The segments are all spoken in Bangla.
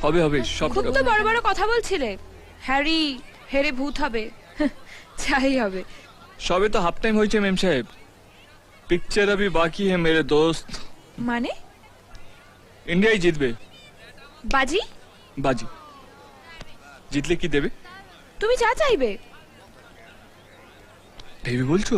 হবে হবে সব খুব তো বড় বড় কথা বলছিলে হ্যারি হেরে ভূত হবে যাই হবে সবে তো হাফ টাইম হয়েছে মেম সাহেব পিকচার अभी বাকি है मेरे दोस्त মানে ইন্ডিয়াই জিতবে বাজি বাজি জিতলে কি দেবে তুমি যা চাইবে ভেবে বলছো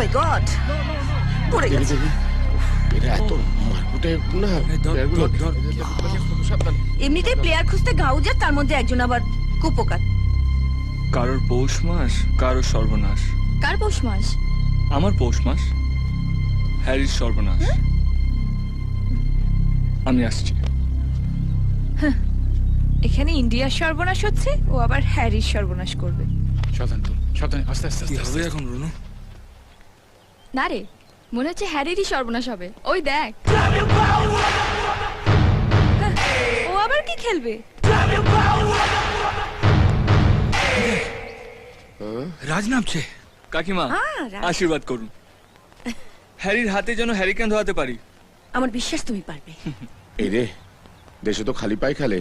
মাই গড পড়ে গেছে। এটা এত মারকুটে না প্লেয়ারগুলো এমনিতেই প্লেয়ার খুঁজতে তার মধ্যে একজন আবার কুপোকাত কারোর পৌষ মাস কারোর সর্বনাশ। কার পৌষ মাস? আমার পৌষ মাস হ্যারির সর্বনাশ। আমি আসছি। এখানে ইন্ডিয়ার সর্বনাশ হচ্ছে ও আবার হ্যারির সর্বনাশ করবে। সাবধান তো সাবধান আস্তে আস্তে আস্তে। এখন রুনু? না রে মনে হচ্ছে হ্যারিরই সর্বনাশ হবে। ওই দেখ। ও আবার কি খেলবে? রাজ নামছে কাকিমা হ্যাঁ, রাজ। আশীর্বাদ করুন। হ্যারির হাতে যেন হ্যারিকেন ধোয়াতে পারি। আমার বিশ্বাস তুমি পারবে। এই রে দেশে তো খালি পায়ে খেলে।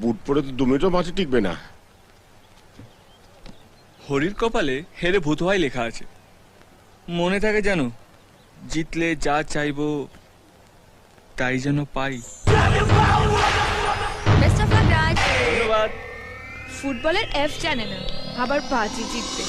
বুট পরে তো দু মিনিটও মাঠে টিকবে না। হরির কপালে হেরে ভূত হয় লেখা আছে। মনে থাকে জানো জিতলে যা চাইব তাই যেন পাই। বেস্ট অফ লাক রাজ ধন্যবাদ। ফুটবলের এফ জানে না আবার পাঁচই জিতবে।